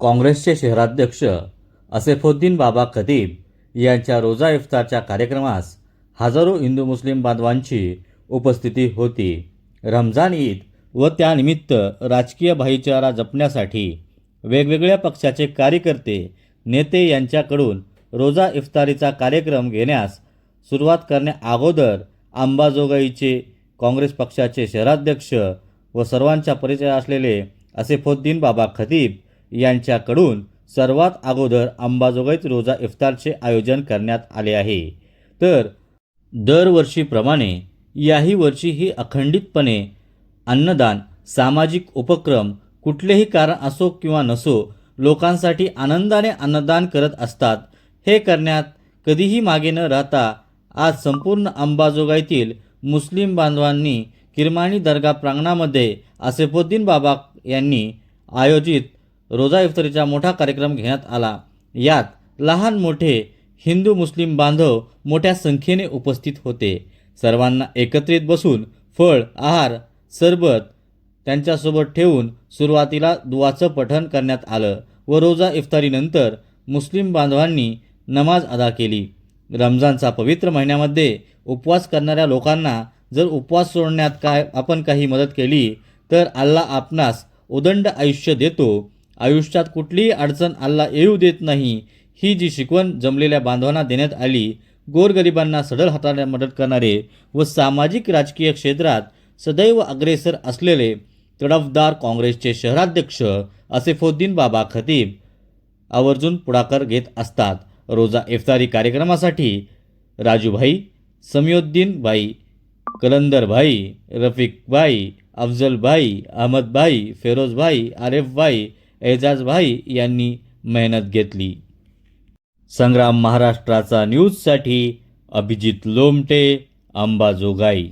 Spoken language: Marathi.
काँग्रेसचे शहराध्यक्ष असेफुद्दीन बाबा खतीब यांच्या रोजा इफ्तारच्या कार्यक्रमास हजारो हिंदू मुस्लिम बांधवांची उपस्थिती होती. रमजान ईद व त्यानिमित्त राजकीय भाईचारा जपण्यासाठी वेगवेगळ्या पक्षाचे कार्यकर्ते नेते यांच्याकडून रोजा इफ्तारीचा कार्यक्रम घेण्यास सुरुवात करण्याअगोदर अंबाजोगाईचे काँग्रेस पक्षाचे शहराध्यक्ष व सर्वांच्या परिचय असलेले असेफुद्दीन बाबा खतीब यांच्याकडून सर्वात अगोदर अंबाजोगाईत रोजा इफ्तारचे आयोजन करण्यात आले आहे. तर दरवर्षीप्रमाणे याही वर्षी ही अखंडितपणे अन्नदान सामाजिक उपक्रम कुठलेही कारण असो किंवा नसो लोकांसाठी आनंदाने अन्नदान करत असतात. हे करण्यात कधीही मागे न राहता आज संपूर्ण अंबाजोगाईतील मुस्लिम बांधवांनी किरमाणी दर्गा प्रांगणामध्ये आसेफुद्दीन बाबा यांनी आयोजित रोजा इफ्तारीचा मोठा कार्यक्रम घेण्यात आला. यात लहान मोठे हिंदू मुस्लिम बांधव मोठ्या संख्येने उपस्थित होते. सर्वांना एकत्रित बसून फळ आहार सरबत त्यांच्यासोबत ठेवून सुरुवातीला दुवाचं पठण करण्यात आलं व रोजा इफ्तारीनंतर मुस्लिम बांधवांनी नमाज अदा केली. रमजानचा पवित्र महिन्यामध्ये उपवास करणाऱ्या लोकांना जर उपवास सोडण्यात काय आपण काही मदत केली तर अल्ला आपणास उदंड आयुष्य देतो आयुष्यात कुठलीही अडचण आल्ला येऊ देत नाही. ही जी शिकवण जमलेल्या बांधवांना देण्यात आली गोरगरिबांना सडल हाताने मदत करणारे व सामाजिक राजकीय क्षेत्रात सदैव अग्रेसर असलेले तडफदार काँग्रेसचे शहराध्यक्ष असेफोद्दीन बाबा खतीब आवर्जून पुढाकार घेत असतात. रोजा इफ्तारी कार्यक्रमासाठी राजूभाई समियोद्दीन कलंदरभाई रफिकभाई अफजलभाई अहमदभाई फेरोजभाई आरिफभाई एजाजभाई यांनी मेहनत घेतली. संग्राम महाराष्ट्राचा न्यूजसाठी अभिजित लोमटे अंबाजोगाई.